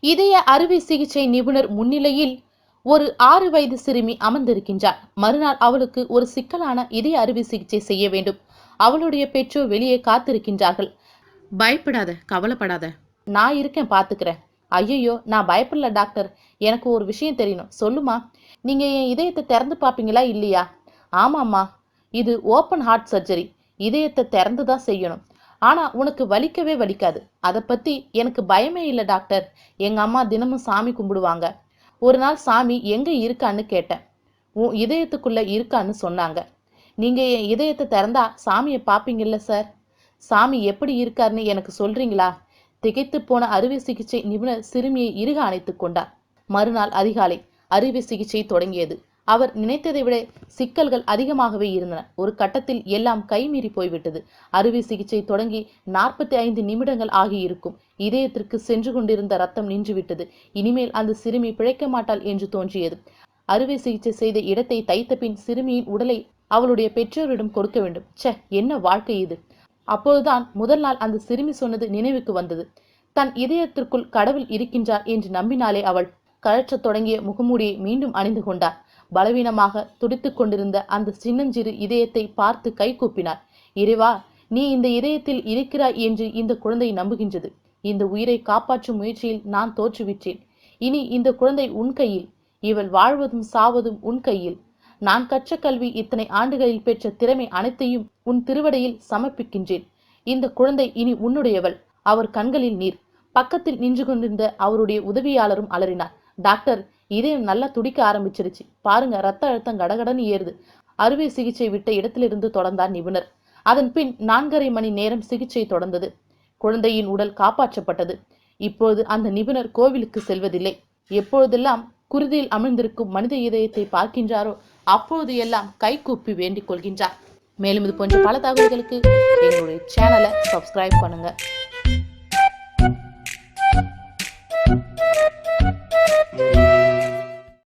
இதய அறுவை சிகிச்சை நிபுணர் முன்னிலையில் ஒரு ஆறு வயது சிறுமி அமர்ந்திருக்கின்றார். மறுநாள் அவளுக்கு ஒரு சிக்கலான இதய அறுவை சிகிச்சை செய்ய வேண்டும். அவளுடைய பெற்றோர் வெளியே காத்திருக்கின்றார்கள். பயப்படாத கவலைப்படாத. நான் இருக்கேன் பாத்துக்கிறேன். ஐயையோ நான் பயப்படல டாக்டர். எனக்கு ஒரு விஷயம் தெரியணும். சொல்லுமா? நீங்க என் இதயத்தை திறந்து பார்ப்பீங்களா இல்லையா? ஆமாம்மா. இது ஓப்பன் ஹார்ட் சர்ஜரி. இதயத்தை திறந்து தான் செய்யணும். ஆனா உனக்கு வலிக்கவே வலிக்காது. அதை பத்தி எனக்கு பயமே இல்லை டாக்டர். எங்க அம்மா தினமும் சாமி கும்பிடுவாங்க. ஒரு நாள் சாமி எங்க இருக்கான்னு கேட்டேன். உன் இதயத்துக்குள்ள இருக்கான்னு சொன்னாங்க. நீங்க என் இதயத்தை திறந்தா சாமியை பார்ப்பீங்கல்ல சார்? சாமி எப்படி இருக்காருன்னு எனக்கு சொல்றீங்களா? திகைத்து போன அறுவை சிகிச்சை நிபுணர் சிறுமியை இறுக அணைத்துக் கொண்டார். மறுநாள் அதிகாலை அறுவை சிகிச்சை தொடங்கியது. அவர் நினைத்ததை விட சிக்கல்கள் அதிகமாகவே இருந்தன. ஒரு கட்டத்தில் எல்லாம் கைமீறி போய்விட்டது. அறுவை சிகிச்சை தொடங்கி நாற்பத்தி ஐந்து நிமிடங்கள் ஆகியிருக்கும். இதயத்திற்கு சென்று கொண்டிருந்த ரத்தம் நின்றுவிட்டது. இனிமேல் அந்த சிறுமி பிழைக்க மாட்டாள் என்று தோன்றியது. அறுவை சிகிச்சை செய்த இடத்தை தைத்த பின் சிறுமியின் உடலை அவளுடைய பெற்றோரிடம் கொடுக்க வேண்டும். ச்சே என்ன வாழ்க்கை இது? அப்போதுதான் முதல் நாள் அந்த சிறுமி சொன்னது நினைவுக்கு வந்தது. தன் இதயத்திற்குள் கடவுள் இருக்கின்றார் என்று நம்பினாலே அவள் கழற்றத் தொடங்கிய முகமூடியை மீண்டும் அணிந்து கொண்டார். பலவீனமாக துடித்து கொண்டிருந்த அந்த சின்னஞ்சிறு இதயத்தை பார்த்து கை கூப்பினார். இறைவா நீ இந்த இதயத்தில் இருக்கிறாய் என்று இந்த குழந்தை நம்புகின்றது. இந்த உயிரை காப்பாற்றும் முயற்சியில் நான் தோற்றுவிட்டேன் இனி இந்த குழந்தை உன் கையில் இவள் வாழ்வதும் சாவதும் உன் கையில். நான் கற்ற கல்வி இத்தனை ஆண்டுகளில் பெற்ற திறமை அனைத்தையும் உன் திருவடையில் சமர்ப்பிக்கின்றேன். இந்த குழந்தை இனி உன்னுடையவள். அவர் கண்களில் நீர். பக்கத்தில் நின்று கொண்டிருந்த அவருடைய உதவியாளரும் அலறினார். டாக்டர் இதயம் நல்லா துடிக்க ஆரம்பிச்சிருச்சு. பாருங்க ரத்த அழுத்தம் கடகடன்னு ஏறுது. அறுவை சிகிச்சை விட்ட இடத்திலிருந்து தொடர்ந்தார் நிபுணர். அதன் பின் நான்கரை மணி நேரம் சிகிச்சை தொடர்ந்தது. குழந்தையின் உடல் காப்பாற்றப்பட்டது. இப்போது அந்த நிபுணர் கோவிலுக்கு செல்வதில்லை. எப்பொழுதெல்லாம் குருதியில் அமிழ்ந்திருக்கும் மனித இதயத்தை பார்க்கின்றாரோ அப்பொழுது எல்லாம் கைகூப்பி வேண்டிக் கொள்கின்றார். மேலும் இது போன்ற பல தகவல்களுக்கு எங்களுடைய சேனலை சப்ஸ்கிரைப் பண்ணுங்க.